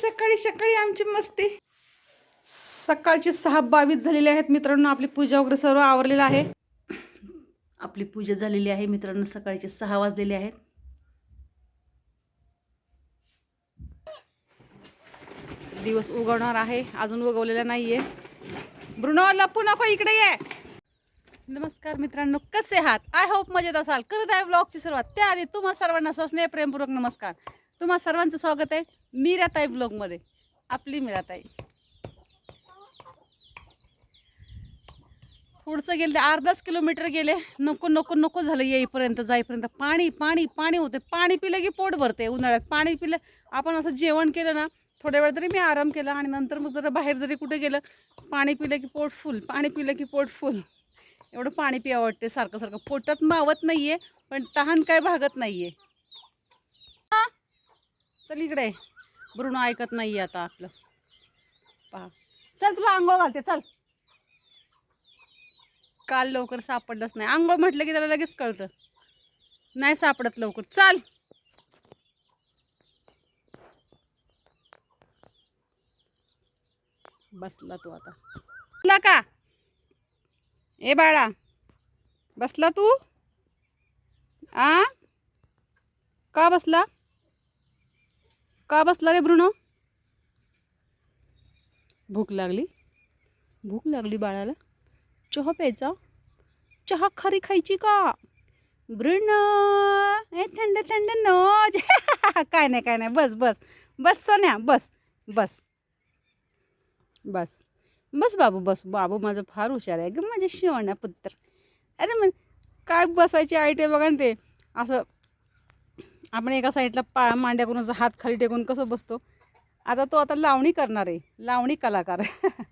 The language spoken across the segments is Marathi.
सकाळी सकाळी आमची मस्ती. सकाळची सहा बावीस झालेले आहेत मित्रांनो आपली पूजा वगैरे सर्व आवरलेलं आहे. आपली पूजा झालेली आहे मित्रांनो सकाळचे सहा वाजलेले आहेत. दिवस उगवणार आहे अजून उगवलेला नाहीये. ब्रुनो लपू नको इकडे ये. नमस्कार मित्रांनो कसे आहात? आय होप मजेत असाल. करत आहे ब्लॉगची सुरुवात त्याआधी तुम्हा सर्वांना सस्नेह प्रेमपूर्वक नमस्कार. तुम्हा सर्वांचं स्वागत आहे. मीराताई ब्लॉगमध्ये आपली मीराताई. पुढचं गेले ते अर्धाच किलोमीटर गेले. नको नको नको झालं येईपर्यंत जाईपर्यंत. पाणी पाणी पाणी होते. पाणी पिलं की पोट भरते उन्हाळ्यात. पाणी पिलं आपण असं जेवण केलं ना थोड्या वेळ तरी मी आराम केला आणि नंतर मग जरा बाहेर जरी कुठे गेलं पाणी पिलं की पोट फुल पाणी पिलं की पोट फुल. एवढं पाणी पिया वाटते सारखं सारखं. पोटात मावत नाहीये पण तहान काय भागत नाही आहे चल इकडे. ब्रुनो ऐकत नाहीये आता आपलं. पहा. चल तुला आंघोळ घालते चल. काल लवकर सापडलंच नाही. आंघोळ म्हटलं की त्याला लगेच कळतं. नाही सापडत लवकर. चाल. बसला तू आता. बसला का? ए बाळा. बसला तू? आ? का बसला? का बसला रे ब्रुनो? भूक लागली. भूक लागली बाळाला. चहा प्यायचा? चहा खरी खायची का? ब्रुन ए थंड थंड नोज. काय नाही काय नाही. बस बस. बस सोन्या बस बस. बस. बस बाबू बस. बाबू माझं फार हुशार आहे. ग माझे शिवण्या पुत्र. अरे मग काय बसायची आयटे बघा ना ते. असं आपण एका साईडला पा मांड्या करून असं हात खाली टेकून कसं बसतो? आता तो आता लावणी करणार आहे. लावणी कलाकार.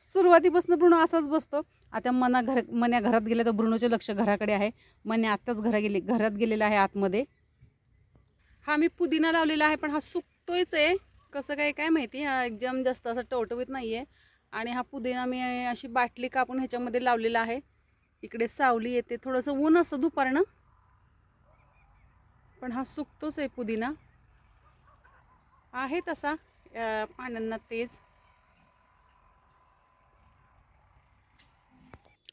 सुरुवातीपासून ब्रुणो असाच बसतो. आता मना घर मन्या घरात गेले तर ब्रुणोचे लक्ष घराकडे आहे. मन्या आत्ताच घरा गेले घरात गेलेला आहे आतमध्ये. हा मी पुदिना लावलेला आहे पण हा सुकतोयच आहे. कसं काय काय माहिती? हा एकदम जास्त असं टवटवीत नाही आहे आणि हा पुदिना मी अशी बाटली कापून ह्याच्यामध्ये लावलेला आहे. इकडे सावली येते. थोडंसं ऊन असतं दुपारनं. पण हा सुकतोच आहे पुदिना. आहे तसा पानांना तेज.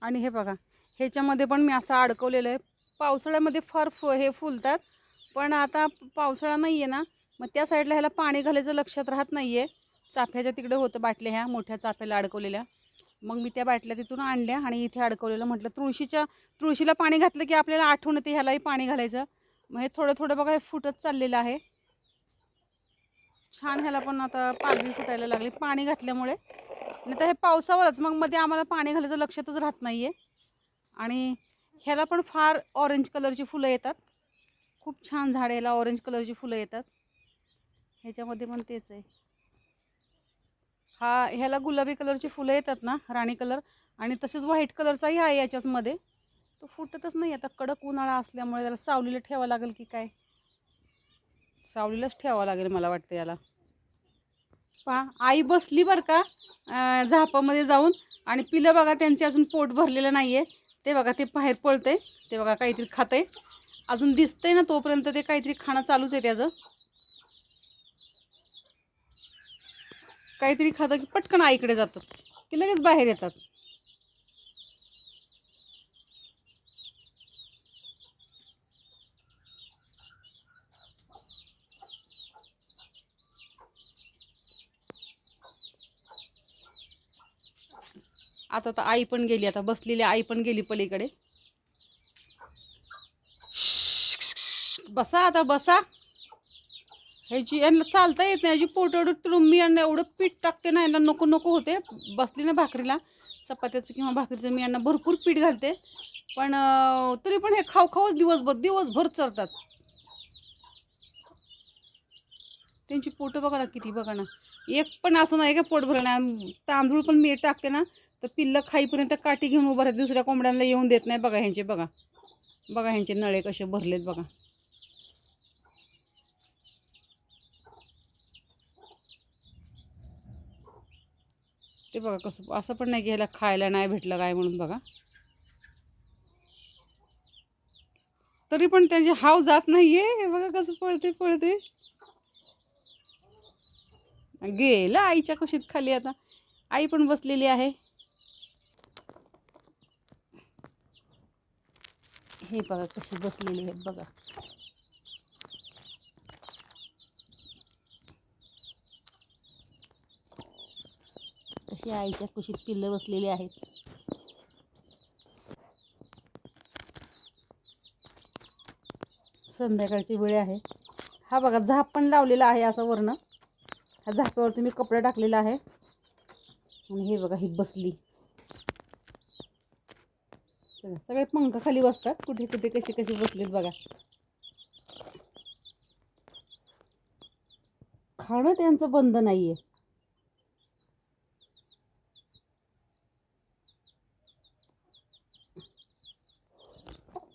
आणि हे बघा ह्याच्यामध्ये पण मी असं अडकवलेलं आहे. पावसाळ्यामध्ये फार फ हे फुलतात पण आता पावसाळा नाही आहे ना मग त्या साईडला ह्याला पाणी घालायचं लक्षात राहत नाही आहे चाफ्याच्या तिकडे होतं बाटल्या ह्या मोठ्या चाफ्याला अडकवलेल्या. मग मी त्या बाटल्या तिथून आणल्या आणि इथे अडकवलेलं म्हटलं तुळशीच्या तुळशीला पाणी घातलं की आपल्याला आठवण येते ह्यालाही पाणी घालायचं. मग हे थोडं थोडं बघा हे फुटत चाललेलं आहे. छान ह्याला पण आता पालवी फुटायला लागली. पाणी घातल्यामुळे. नाही तर हे पावसावरच मग मध्ये आम्हाला पाणी घालायचं लक्षातच राहत नाही आहे आणि ह्याला पण फार ऑरेंज कलरची फुलं येतात. खूप छान झाड ह्याला ऑरेंज कलरची फुलं येतात. ह्याच्यामध्ये पण तेच आहे. हा ह्याला गुलाबी कलरची फुलं येतात ना राणी कलर आणि तसेच व्हाईट कलरचाही आहे याच्याचमध्ये. तो फुटतच नाही. आता कडक उन्हाळा असल्यामुळे त्याला सावलीला ठेवावं लागेल की काय? सावलीलाच ठेवावं लागेल मला वाटतं याला. पहा आई बसली बरं का झापामध्ये जाऊन. आणि पिलं बघा त्यांचे अजून पोट भरलेलं नाही आहे ते बघा ते बाहेर पळतंय. ते बघा काहीतरी खातंय. अजून दिसतंय ना तोपर्यंत ते काहीतरी खाणं चालूच आहे त्याचं. काहीतरी खातं की पटकन आईकडे जातात. की लगेच बाहेर येतात. आता तर आई पण गेली आता बसलेली आई पण गेली पलीकडे. बसा आता बसा. ह्याची यांना चालता येत नाही ह्याची पोट एवढं तुडून मी यांना एवढं पीठ टाकते ना यांना नको नको होते. बसली ना भाकरीला चपात्याचं किंवा भाकरीचं मी यांना भरपूर पीठ घालते. पण तरी पण हे खाऊ खाऊच दिवसभर दिवसभर चरतात. त्यांची पोटं बघा ना किती बघा ना. एक पण असं नाही का पोट भरणं तांदूळ पण मी टाकते ना तर पिल्लं खाईपर्यंत काठी घेऊन उभं राहते. दुसऱ्या कोंबड्यांना येऊन देत नाही बघा ह्यांचे बघा. बघा ह्यांचे नळे कसे भरलेत बघा. ते बघा कसं असं पण नाही घ्यायला खायला नाही भेटलं काय म्हणून बघा. तरी पण त्यांची हाव जात नाहीये. हे बघा कसं पळते पळते. गेलं आईच्या कुशीत खाली आता. आई पण बसलेली आहे. हे बघा कशी बसलेली आहेत बघा. कशी आईच्या कुशीत पिल्लं बसलेली आहेत. संध्याकाळची वेळ आहे. हा बघा झाप पण लावलेला आहे असं वरनं. ह्या झापावरती मी कपडा टाकलेला आहे. आणि हे बघा ही बसली. सगळे सगळे पंखा खाली बसतात. कुठे कुठे कशी कशी बसलीत बघा. खाणं त्यांचं बंद नाहीये.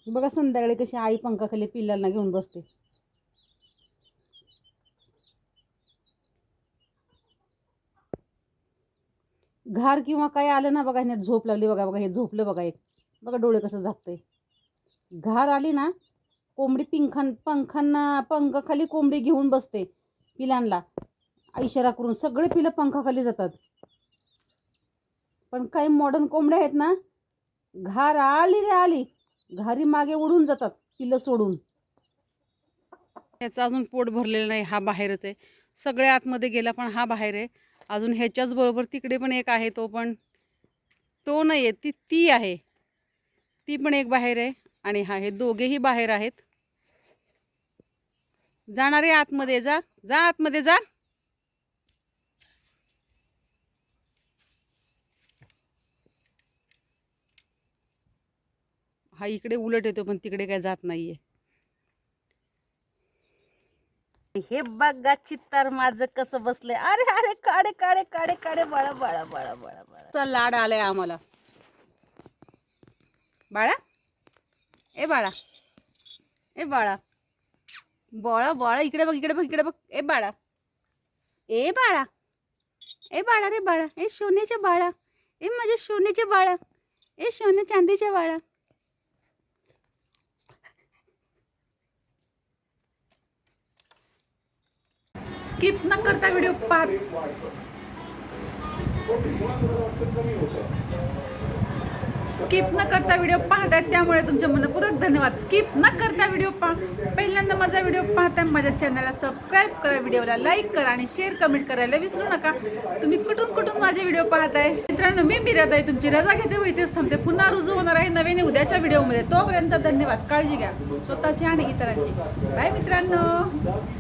बघा संध्याकाळी कशी आई पंखाखाली पिल्लांना घेऊन बसते. घार किंवा काय आलं ना बघा ह्यात झोप लागली बघा बघा हे झोपलं बघा एक. बघा डोळे कसं झाकतंय. घार आली ना कोंबडी पिंखां पंखांना पंखाखाली कोंबडी घेऊन बसते पिलांना इशारा करून सगळे पिलं पंखाखाली जातात. पण काही मॉडर्न कोंबड्या आहेत ना घार आली रे आली. घारी मागे उडून जातात पिलं सोडून. याचं अजून पोट भरलेलं नाही हा बाहेरच आहे. सगळ्या आतमध्ये गेला पण हा बाहेर आहे. अजून ह्याच्याच बरोबर तिकडे पण एक आहे तो पण. तो नाही आहे ती ती आहे. ती पण एक बाहेर आहे आणि हा हे दोघेही बाहेर आहेत. जाणारे आतमध्ये जा जा आतमध्ये जा. हा इकडे उलट येतो पण तिकडे काय जात नाहीये. हे बघा चित्तर माझं कसं बसलंय. अरे अरे काडे काडे काडे काडे बाळा बाळा बाळा बाळा बाळा. चल लाड आलाय आम्हाला. बाळा. ए बाळा. ए बाळा. बाळा बाळा. इकडे बघ इकडे बघ इकडे बघ. ए बाळा. ए बाळा. ए बाळा रे बाळा. ए सोन्याच्या बाळा. ए माझ्या सोन्याच्या बाळा. ए सोन्या चांदीच्या बाळा. स्किप न करता व्हिडिओ पाहत. स्किप न करता व्हिडिओ पाहतात त्यामुळे तुमचे मनपूर्वक धन्यवाद. स्किप न करता व्हिडिओ पहा. पहिल्यांदा माझा व्हिडिओ पाहता माझ्या चॅनलला सबस्क्राईब करा व्हिडिओला लाईक करा आणि शेअर कमेंट करायला विसरू नका. तुम्ही कुठून कुठून माझे व्हिडिओ पाहताय? मित्रांनो मी मिरत आहे तुमची रजा घेते व इथेच थांबते. पुन्हा रुजू होणार आहे नवीन उद्याच्या व्हिडिओमध्ये तोपर्यंत धन्यवाद. काळजी घ्या. स्वतःची आणि इतरांची. बाय मित्रांनो.